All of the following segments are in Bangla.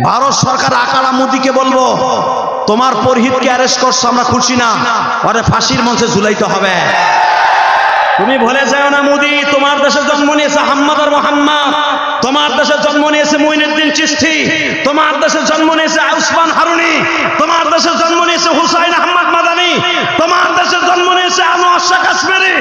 ভারত সরকার আকারা মোদিকে বলব, তোমার পরহিতকে অ্যারেস্ট করছ, আমরা খুশি না। ওরে ফাঁসির মঞ্চে ঝুলাইতে হবে। তুমি ভুলে যাও না মোদি, তোমার দেশে জন্ম নিয়েছে হাম্মাদ আর মোহাম্মদ। তোমার দেশে জন্ম নিয়েছে মঈনুদ্দিন চিশতি। তোমার দেশে জন্ম নিয়েছে উসমান হারুনি। তোমার দেশে জন্ম নিয়েছে হুসাইন আহমদ মাদানি। তোমার দেশে জন্ম নিয়েছে আনোয়ার শাহ কাশ্মীরি।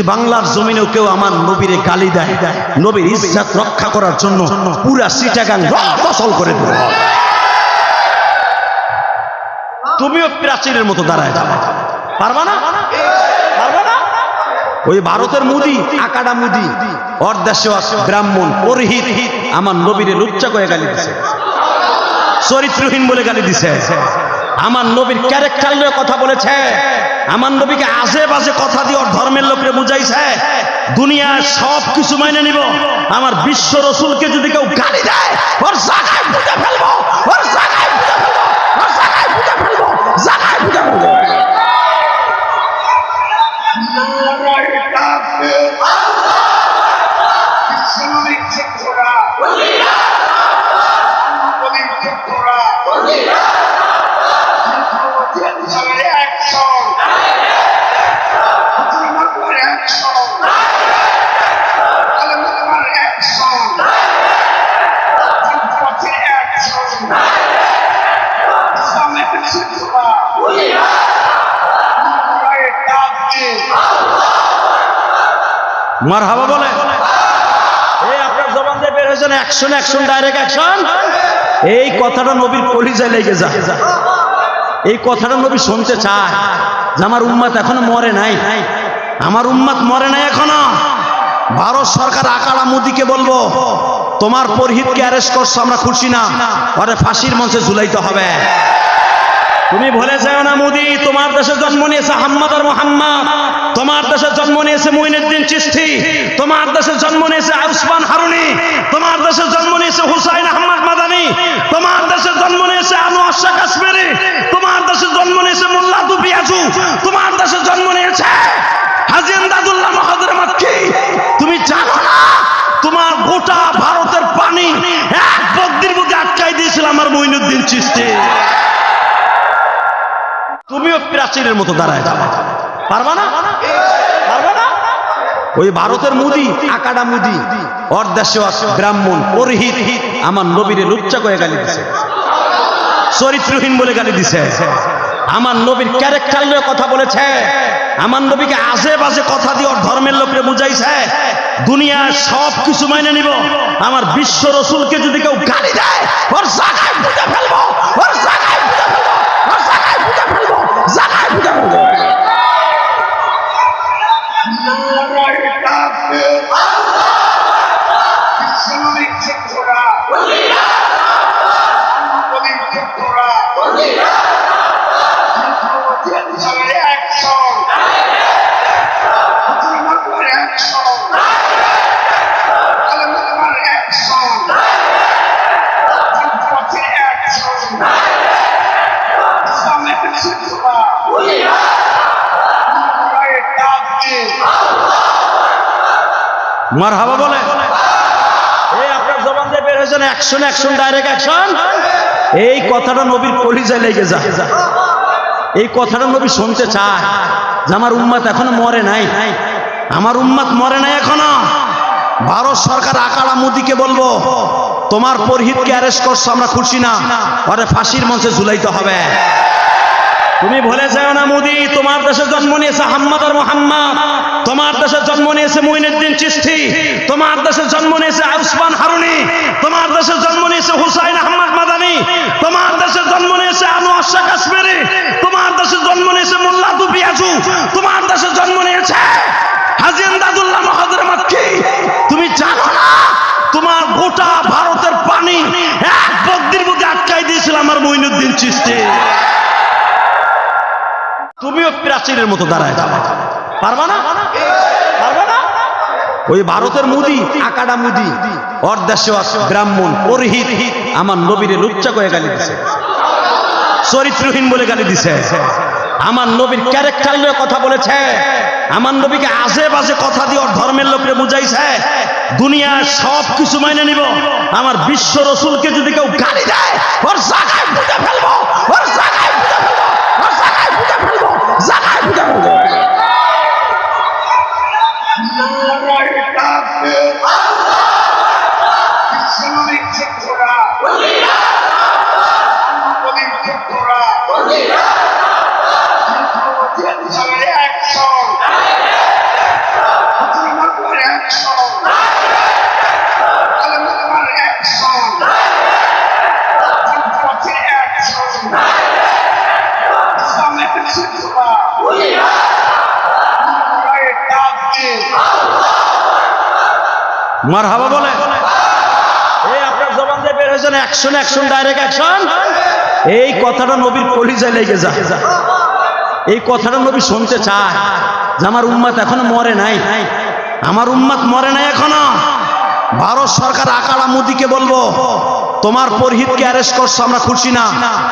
যদি বাংলার জমিনেও কেউ আমার নবীরে গালি দেয়, নবীর ইজ্জাত রক্ষা করার জন্য পুরা সিটাগাং দখল করে দেবে। তুমিও প্রাচীরের মতো দাঁড়ায় যাবে। পারবা না? ওই ভারতের মুদি, আকাডা মুদি ওর ব্রাহ্মণ পরহিত আমার নবীরে লুচ্চা করে গালি দিছে। চরিত্রহীন বলে গালি দিছে। আমার নবীর ক্যারেক্টার নিয়ে কথা বলেছে। আমার নবীকে আশে পাশে কথা দিয়ে ধর্মের লোকরে বুঝাইছে, দুনিয়ার সব কিছু মাইনে নিব। আমার বিশ্ব রসুলকে যদি কেউ গালি দেয় ফেলব ফেলব ফেলব। মার হাবা বলে। এই আপনার দিয়ে অ্যাকশন অ্যাকশন ডাইরেক্ট অ্যাকশন এই কথাটা নবীর পরিচয় লেগে যায়। এই কথাটা নবী শুনতে চায় যে আমার উম্মাত এখনও মরে নাই। আমার উম্মাত মরে নাই এখনও। ভারত সরকার আকাড়া মোদিকে বলব, তোমার পরহিতকে অ্যারেস্ট করছ, আমরা খুশি না। ওরে ফাঁসির মঞ্চে ঝুলাইতে হবে। তুমি ভুলে যাও না মোদি, তোমার দেশে জন্ম নিয়েছে হাম্মাদ আর মোহাম্মদ। তোমার দেশে জন্ম নিয়েছে মঈনুদ্দিন চিশতি। তোমার দেশে জন্ম নিয়েছে উসমান হারুনি। তোমার দেশে জন্ম নিয়েছে হুসাইন আহমদ মাদানি। তোমার দেশে জন্ম নিয়েছে আনোয়ার শাহ কাশ্মীরি তোমার দেশে জন্ম নিয়েছে মোল্লা দুপিয়াজু তোমার দেশে জন্ম নিয়েছে হাজি আমদাদুল্লাহ মহাদের মাক্কি তুমি জানো না, তোমার গোটা ভারতের পানি এক বদ্দির বুকে আটকাই দিয়েছিল আমার মঈনুদ্দিন চিশতি তুমিও প্রাচীরের মতো দাঁড়ায় ক্যারেক্টার কথা বলেছে। আমার নবীকে কথা দিয়ে ধর্মের লোকরে বুঝাইছে। দুনিয়ার সব কিছু মাইনে নিব। আমার বিশ্ব রসুলকে যদি কেউ গালি দেয় ফেলব। ফেলব। ওর জায়গায় বুঝে ফেলব জায়গায় বুঝে মার হাবা বলে। এই আপনার জবান দিয়ে বের অ্যাকশন অ্যাকশন ডাইরেক্ট অ্যাকশন এই কথাটা নবীর পরিচয় লেগে যায়। এই কথাটা নবী শুনতে চায় যে আমার উম্মাত এখনও মরে নাই। আমার উম্মাত মরে নাই এখনও। ভারত সরকার আকাড়া মোদিকে বলব, তোমার পরহিতকে অ্যারেস্ট করছ, আমরা খুশি না। ওরে ফাঁসির মঞ্চে ঝুলাইতে হবে। তুমি ভুলে যাও না মোদি, তোমার দেশে জন্ম নিয়েছে হাম্মাদ আর মোহাম্মদ, তোমার দেশে জন্ম নিয়েছে মঈনুদ্দিন চিস্তি তোমার দেশে জন্ম নিয়েছে উসমান হারুনি তোমার দেশে জন্ম নিয়েছে হুসাইন আহমদ মাদানি তোমার দেশে জন্ম নিয়েছে আনোয়ার শাহ কাশ্মীরি তোমার দেশে জন্ম নিয়েছে মোল্লা দুপিয়াজু তোমার দেশে জন্ম নিয়েছে হাজি আমদাদুল্লাহ মহাদের মাক্কি তুমি জানো না তোমার গোটা ভারতের পানি এক বদ্দির বুকে আটকাই দিয়েছিল আমার মঈনুদ্দিন চিশতি তুমিও প্রাচীরের মতো দাঁড়ায় যাবে পারবা না? পারবা না? ওই ভারতের মুদি, আকাডা মুদি আছে, ব্রাহ্মণ পরিহিত আমার নবীরে লুচ্চা করে গালি দিছে। চরিত্রহীন বলে গালি দিছে। আমার নবীর ক্যারেক্টার নিয়ে কথা বলেছে। আমার নবীকে বাজে কথা দিয়ে ওর ধর্মের লোককে বুঝাইছে। দুনিয়ার সব কিছু মাইনে নিব। আমার বিশ্ব রসুলকে যদি কেউ গালি দেয়, ওর জায়গায় ফেলব। ওর জায়গায় ফেলব। ওর জায়গায় ফেলব মার হাবা বলে। এই আপনার জবান দিয়ে বের হয়েছেন। অ্যাকশন অ্যাকশন ডাইরেক্ট অ্যাকশন এই কথাটা নবীর কলিজায় লেগে যায় এই কথাটা নবী শুনতে চায় যে আমার উম্মাত এখনও মরে নাই। আমার উম্মাত মরে নাই এখনও। ভারত সরকার আকাড়া মোদিকে বলব, তোমার পরহিতকে অ্যারেস্ট করছ, আমরা খুশি না।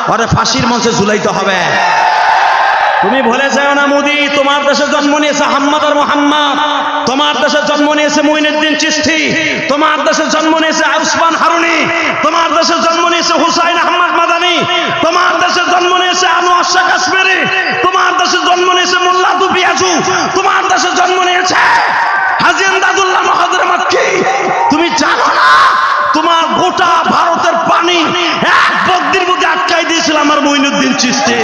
পরে ফাঁসির মঞ্চে ঝুলাইতে হবে। তুমি ভুলে যাও না মোদি, তোমার দেশে জন্ম নিয়েছে হাম্মাদ আর মোহাম্মদ। তোমার দেশে জন্ম নিয়েছে মুইনুদ্দিন চিস্তি তোমার দেশে জন্ম নিয়েছে আউসমান হারুনি তোমার দেশে জন্ম নিয়েছে হুসাইন আহমদ মাদানি তোমার দেশে জন্ম নিয়েছে আনোয়ার শাহ কাশ্মীরি তোমার দেশে জন্ম নিয়েছে মোল্লা দুপিয়াজু তোমার দেশে মাতকি তুমি জানো না, তোমার গোটা ভারতের পানি এক বদ্দির মধ্যে আটকাই দিয়েছিল আমার মইনুদ্দিন চিস্তি